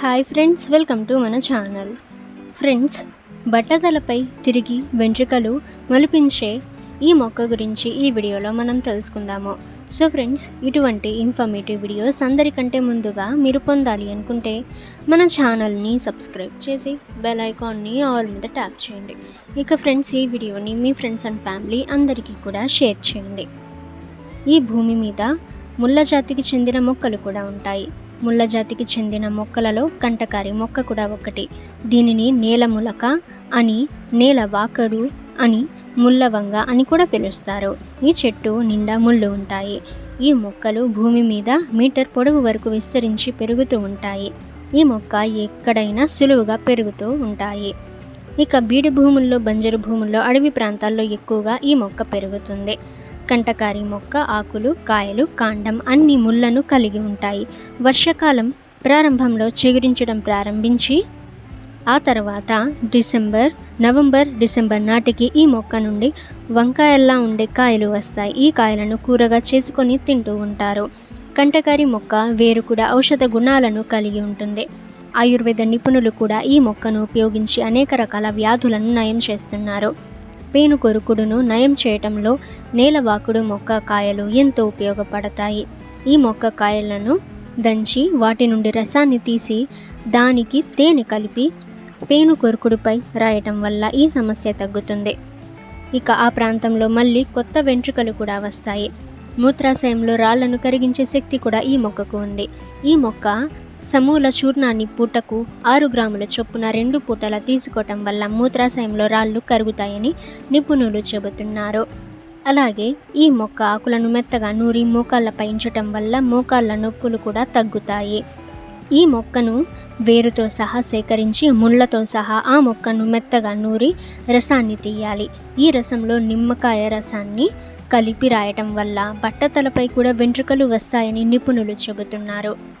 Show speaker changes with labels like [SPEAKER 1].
[SPEAKER 1] Hi friends welcome to మన channel. Friends బట్టతలపై తిరిగి వెంట్రుకలు మొలిపించే ఈ మొక్క గురించి ఈ వీడియోలో మనం తెలుసుకుందాము. సో ఫ్రెండ్స్ ఇటువంటి ఇన్ఫర్మేటివ్ వీడియోస్ అందరికంటే ముందుగా మీరు పొందాలి అనుకుంటే మన ఛానల్ని సబ్స్క్రైబ్ చేసి బెల్ ఐకాన్ని ఆల్ మీద ట్యాప్ చేయండి. ఇక ఫ్రెండ్స్ ఈ వీడియోని మీ ఫ్రెండ్స్ అండ్ ఫ్యామిలీ అందరికీ కూడా షేర్ చేయండి. ఈ భూమి మీద ముళ్ళ జాతికి చెందిన మొక్కలు కూడా ఉంటాయి. ముళ్ళ జాతికి చెందిన మొక్కలలో కంటకారి మొక్క కూడా ఒకటి. దీనిని నేల ములక అని నేల వాకడు అని ముళ్ళవంగ అని కూడా పిలుస్తారు. ఈ చెట్టు నిండా ముళ్ళు ఉంటాయి. ఈ మొక్కలు భూమి మీద మీటర్ పొడవు వరకు విస్తరించి పెరుగుతూ ఉంటాయి. ఈ మొక్క ఎక్కడైనా సులువుగా పెరుగుతూ ఉంటాయి. ఇక బీడు భూముల్లో బంజరు భూముల్లో అడవి ప్రాంతాల్లో ఎక్కువగా ఈ మొక్క పెరుగుతుంది. కంటకారి మొక్క ఆకులు కాయలు కాండం అన్ని ముళ్ళను కలిగి ఉంటాయి. వర్షాకాలం ప్రారంభంలో చిగురించడం ప్రారంభించి ఆ తర్వాత డిసెంబర్ నవంబర్ డిసెంబర్ నాటికి ఈ మొక్క నుండి వంకాయల్లా ఉండే కాయలు వస్తాయి. ఈ కాయలను కూరగా చేసుకొని తింటూ ఉంటారు. కంటకారి మొక్క వేరు కూడా ఔషధ గుణాలను కలిగి ఉంటుంది. ఆయుర్వేద నిపుణులు కూడా ఈ మొక్కను ఉపయోగించి అనేక రకాల వ్యాధులను నయం చేస్తున్నారు. పేను కొరుకుడును నయం చేయటంలో నేలవాకుడు మొక్క కాయలు ఎంతో ఉపయోగపడతాయి. ఈ మొక్క కాయలను దంచి వాటి నుండి రసాన్ని తీసి దానికి తేనె కలిపి పేను కొరుకుడుపై రాయటం వల్ల ఈ సమస్య తగ్గుతుంది. ఇక ఆ ప్రాంతంలో మళ్ళీ కొత్త వెంట్రుకలు కూడా వస్తాయి. మూత్రాశయంలో రాళ్ళను కరిగించే శక్తి కూడా ఈ మొక్కకు ఉంది. ఈ మొక్క సమూల చూర్ణాన్ని పూటకు ఆరు గ్రాముల చొప్పున రెండు పూటల తీసుకోవటం వల్ల మూత్రాశయంలో రాళ్ళు కరుగుతాయని నిపుణులు చెబుతున్నారు. అలాగే ఈ మొక్క ఆకులను మెత్తగా నూరి మోకాళ్ళపై ఉంచటం వల్ల మోకాళ్ళ నొప్పులు కూడా తగ్గుతాయి. ఈ మొక్కను వేరుతో సహా సేకరించి ముళ్ళతో సహా ఆ మొక్కను మెత్తగా నూరి రసాన్ని తీయాలి. ఈ రసంలో నిమ్మకాయ రసాన్ని కలిపి రాయటం వల్ల బట్టతలపై కూడా వెంట్రుకలు వస్తాయని నిపుణులు చెబుతున్నారు.